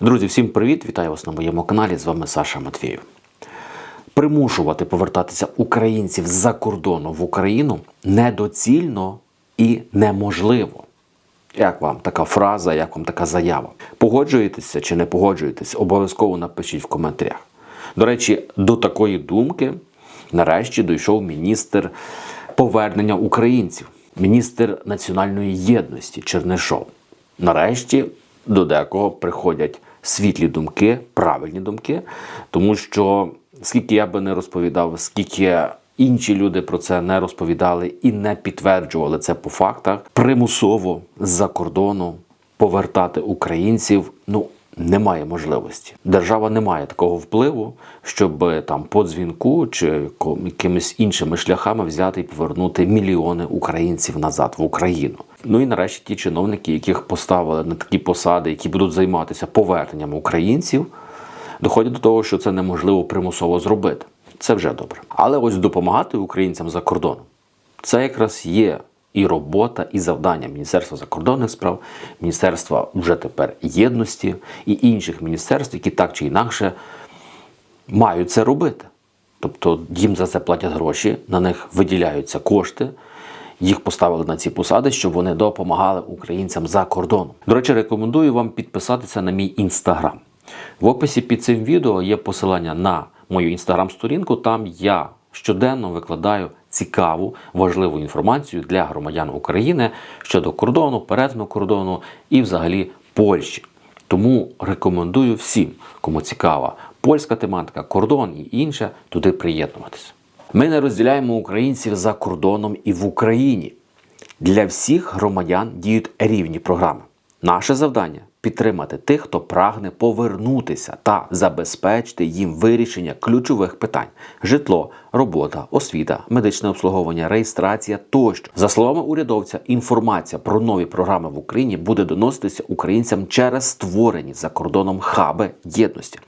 Друзі, всім привіт! Вітаю вас на моєму каналі. З вами Саша Матвєєв. Примушувати повертатися українців з-за кордону в Україну недоцільно і неможливо. Як вам така фраза, як вам така заява? Погоджуєтеся чи не погоджуєтесь? Обов'язково напишіть в коментарях. До речі, до такої думки нарешті дійшов міністр повернення українців, міністр національної єдності Чернишов. Нарешті до декого приходять світлі думки, правильні думки, тому що скільки я би не розповідав, скільки інші люди про це не розповідали і не підтверджували це по фактах, примусово з-за кордону повертати українців, ну. Немає можливості. Держава не має такого впливу, щоб там по дзвінку чи якимись іншими шляхами взяти і повернути мільйони українців назад в Україну. Ну і нарешті ті чиновники, яких поставили на такі посади, які будуть займатися поверненням українців, доходять до того, що це неможливо примусово зробити. Це вже добре. Але ось допомагати українцям за кордоном це якраз є і робота, і завдання Міністерства закордонних справ, Міністерства вже тепер єдності і інших міністерств, які так чи інакше мають це робити. Тобто їм за це платять гроші, на них виділяються кошти. Їх поставили на ці посади, щоб вони допомагали українцям за кордоном. До речі, рекомендую вам підписатися на мій інстаграм. В описі під цим відео є посилання на мою інстаграм-сторінку. Там я щоденно викладаю цікаву, важливу інформацію для громадян України щодо кордону, перетину кордону і взагалі Польщі. Тому рекомендую всім, кому цікава польська тематика, кордон і інше, туди приєднуватися. Ми не розділяємо українців за кордоном і в Україні. Для всіх громадян діють рівні програми. Наше завдання підтримати тих, хто прагне повернутися та забезпечити їм вирішення ключових питань: житло, робота, освіта, медичне обслуговування, реєстрація тощо. За словами урядовця, інформація про нові програми в Україні буде доноситися українцям через створені за кордоном хаби єдності.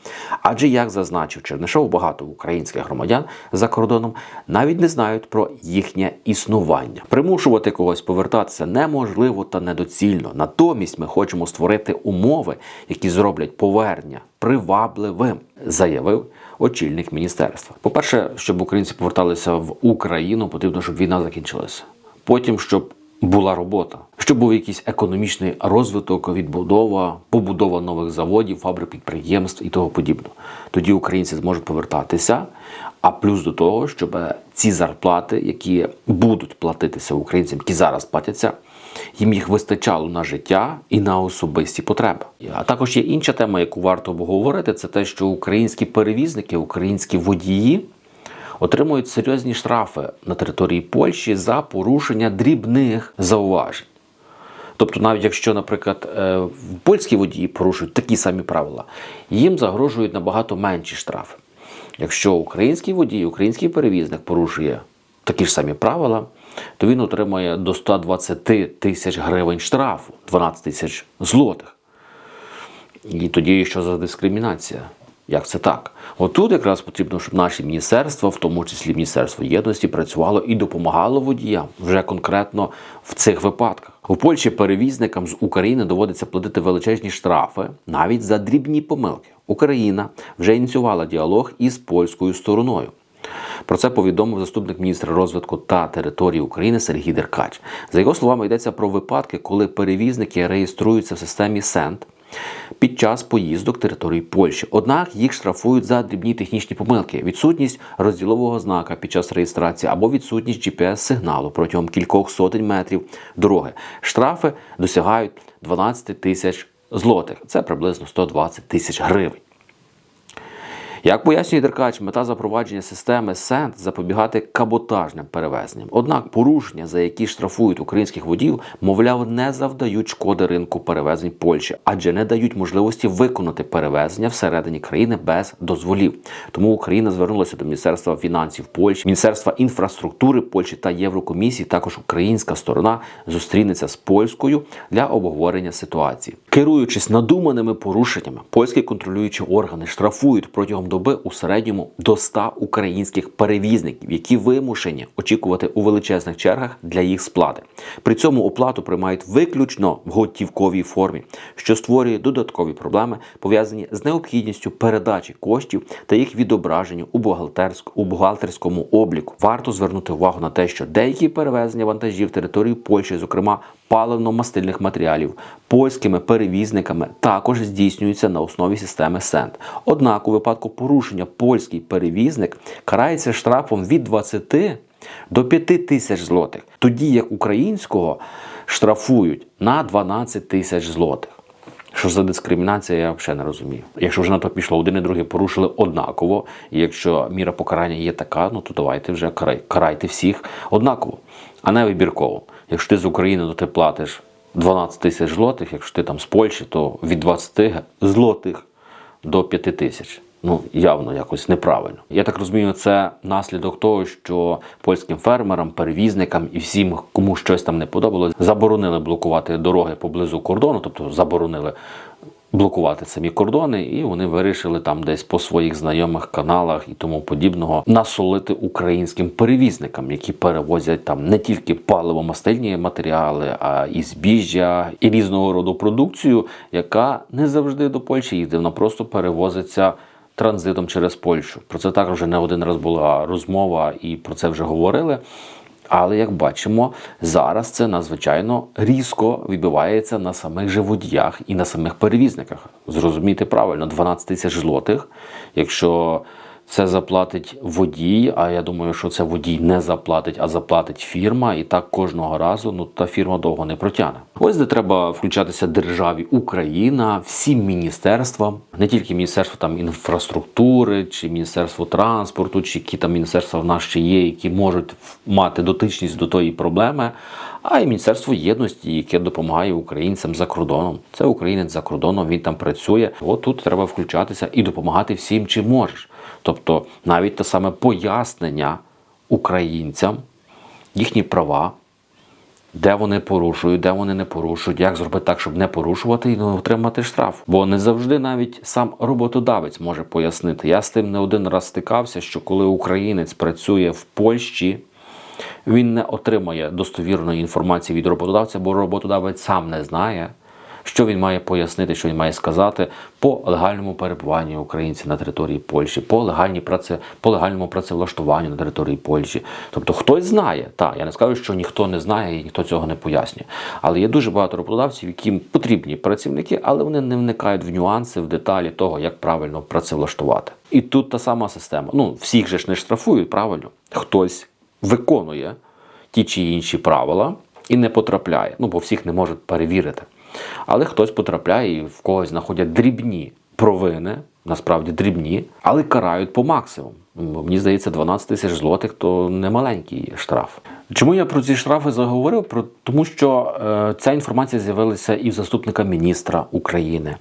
Адже, як зазначив Чернишов, багато українських громадян за кордоном навіть не знають про їхнє існування. Примушувати когось повертатися неможливо та недоцільно. Натомість ми хочемо створити умови, які зроблять повернення привабливим, заявив очільник міністерства. По-перше, щоб українці поверталися в Україну, потрібно, щоб війна закінчилася. Потім, щоб була робота, щоб був якийсь економічний розвиток, відбудова, побудова нових заводів, фабрик, підприємств і того подібного. Тоді українці зможуть повертатися. А плюс до того, щоб ці зарплати, які будуть платитися українцям, які зараз платяться, їм їх вистачало на життя і на особисті потреби. А також є інша тема, яку варто обговорити, це те, що українські перевізники, українські водії отримують серйозні штрафи на території Польщі за порушення дрібних зауважень. Тобто, навіть якщо, наприклад, е, польські водії порушують такі самі правила, їм загрожують набагато менші штрафи. Якщо український водій, український перевізник порушує такі ж самі правила, то він отримає до 120 тисяч гривень штрафу, 12 тисяч злотих. І тоді що за дискримінація? Як це так? Отут якраз потрібно, щоб наші міністерства, в тому числі Міністерство єдності, працювало і допомагало водіям вже конкретно в цих випадках. У Польщі перевізникам з України доводиться платити величезні штрафи навіть за дрібні помилки. Україна вже ініціювала діалог із польською стороною. Про це повідомив заступник міністра розвитку та території України Сергій Деркач. За його словами, йдеться про випадки, коли перевізники реєструються в системі СЕНТ під час поїздок території Польщі. Однак їх штрафують за дрібні технічні помилки, відсутність розділового знака під час реєстрації або відсутність GPS-сигналу протягом кількох сотень метрів дороги. Штрафи досягають 12 тисяч злотих. Це приблизно 120 тисяч гривень. Як пояснює Деркач, мета запровадження системи СЕНТ запобігати каботажним перевезенням. Однак порушення, за які штрафують українських водіїв, мовляв, не завдають шкоди ринку перевезень Польщі, адже не дають можливості виконати перевезення всередині країни без дозволів. Тому Україна звернулася до Міністерства фінансів Польщі, Міністерства інфраструктури Польщі та Єврокомісії. Також українська сторона зустрінеться з польською для обговорення ситуації. Керуючись надуманими порушеннями, польські контролюючі органи штрафують протягом доби у середньому до 100 українських перевізників, які вимушені очікувати у величезних чергах для їх сплати. При цьому оплату приймають виключно в готівковій формі, що створює додаткові проблеми, пов'язані з необхідністю передачі коштів та їх відображення у бухгалтерськ- у бухгалтерському обліку. Варто звернути увагу на те, що деякі перевезення вантажів території Польщі, зокрема паливно-мастильних матеріалів, польськими перевізниками також здійснюються на основі системи СЕНД. Однак у випадку порушення польський перевізник карається штрафом від 20 до 5 тисяч злотих, тоді як українського штрафують на 12 тисяч злотих. Що за дискримінація, я взагалі не розумію. Якщо вже на то пішло, один і другий порушили однаково. І якщо міра покарання є така, ну то давайте вже карай, карайте всіх однаково, а не вибірково. Якщо ти з України, то ти платиш 12 тисяч злотих, якщо ти там з Польщі, то від 20 злотих до 5 тисяч. Ну, явно якось неправильно. Я так розумію, це наслідок того, що польським фермерам, перевізникам і всім, кому щось там не подобалось, заборонили блокувати дороги поблизу кордону, тобто заборонили блокувати самі кордони, і вони вирішили там десь по своїх знайомих каналах і тому подібного насолити українським перевізникам, які перевозять там не тільки паливо-мастильні матеріали, а і збіжжя, і різного роду продукцію, яка не завжди до Польщі їде, вона просто перевозиться транзитом через Польщу. Про це також вже не один раз була розмова, і про це вже говорили. Але як бачимо, зараз це надзвичайно різко відбувається на самих же водіях і на самих перевізниках. Зрозумійте правильно, 12 тисяч злотих. Якщо це заплатить водій, а я думаю, що це водій не заплатить, а заплатить фірма, і так кожного разу ну та фірма довго не протягне. Ось де треба включатися державі Україна, всім міністерствам, не тільки міністерство там інфраструктури, чи міністерство транспорту, чи які там міністерства в нас ще є, які можуть мати дотичність до тої проблеми. А й Міністерство єдності, яке допомагає українцям за кордоном. Це українець за кордоном, він там працює. От тут треба включатися і допомагати всім, чим можеш. Тобто навіть те саме пояснення українцям, їхні права, де вони порушують, де вони не порушують, як зробити так, щоб не порушувати і не отримати штраф. Бо не завжди навіть сам роботодавець може пояснити. Я з тим не один раз стикався, що коли українець працює в Польщі, він не отримає достовірної інформації від роботодавця, бо роботодавець сам не знає, що він має пояснити, що він має сказати по легальному перебуванню українців на території Польщі, по легальній праці, по легальному працевлаштуванню на території Польщі. Тобто хтось знає, так, я не скажу, що ніхто не знає і ніхто цього не пояснює. Але є дуже багато роботодавців, яким потрібні працівники, але вони не вникають в нюанси, в деталі того, як правильно працевлаштувати. І тут та сама система. Ну, всіх же ж не штрафують, правильно? Хтось виконує ті чи інші правила і не потрапляє. Ну, бо всіх не можуть перевірити. Але хтось потрапляє і в когось знаходять дрібні провини, насправді дрібні, але карають по максимуму. Мені здається, 12 тисяч злотих то не маленький штраф. Чому я про ці штрафи заговорив? Про тому, що е, ця інформація з'явилася і в заступника міністра України,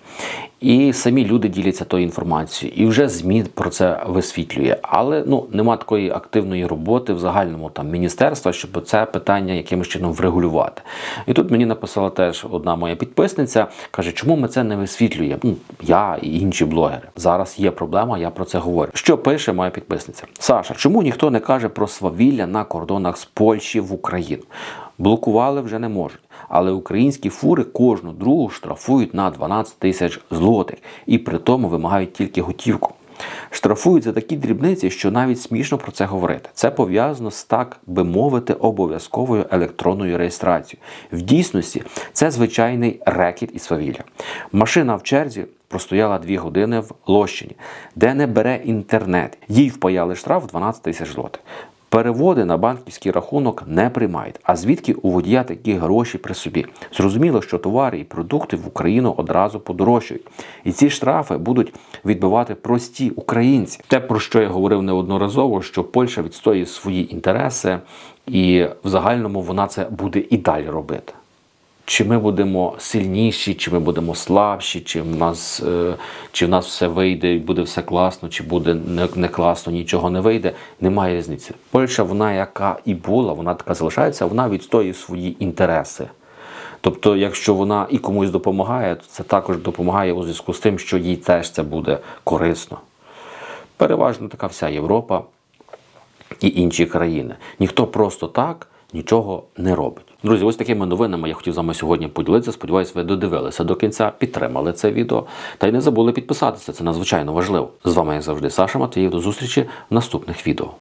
і самі люди діляться тою інформацією, і вже ЗМІ про це висвітлює. Але ну нема такої активної роботи в загальному там міністерства, щоб це питання якимось чином врегулювати. І тут мені написала теж одна моя підписниця, каже, чому ми це не висвітлюємо? Ну, я і інші блогери. Зараз є проблема, я про це говорю. Що пише моя підписниця? Саша, чому ніхто не каже про свавілля на кордонах з Польщі в Україну? Блокували вже не можуть. Але українські фури кожну другу штрафують на 12 тисяч злотих і при тому вимагають тільки готівку. Штрафують за такі дрібниці, що навіть смішно про це говорити. Це пов'язано з так би мовити обов'язковою електронною реєстрацією. В дійсності це звичайний рекет і свавілля. Машина в черзі простояла дві години в Лощині, де не бере інтернет. Їй впаяли штраф 12 тисяч злотих. Переводи на банківський рахунок не приймають. А звідки у водія такі гроші при собі? Зрозуміло, що товари і продукти в Україну одразу подорожчають. І ці штрафи будуть відбивати прості українці. Те, про що я говорив неодноразово, що Польща відстоює свої інтереси, і в загальному вона це буде і далі робити. Чи ми будемо сильніші, чи ми будемо слабші, чи в нас, е, чи в нас все вийде і буде все класно, чи буде не, не класно, нічого не вийде, немає різниці. Польща, вона яка і була, вона така залишається, вона відстоює свої інтереси. Тобто, якщо вона і комусь допомагає, то це також допомагає у зв'язку з тим, що їй теж це буде корисно. переважно така вся Європа і інші країни. Ніхто просто так нічого не робить. Друзі, ось такими новинами я хотів з вами сьогодні поділитися. Сподіваюсь, ви додивилися до кінця, підтримали це відео та й не забули підписатися. Це надзвичайно важливо. З вами, як завжди, Саша Матвіїв. До зустрічі в наступних відео.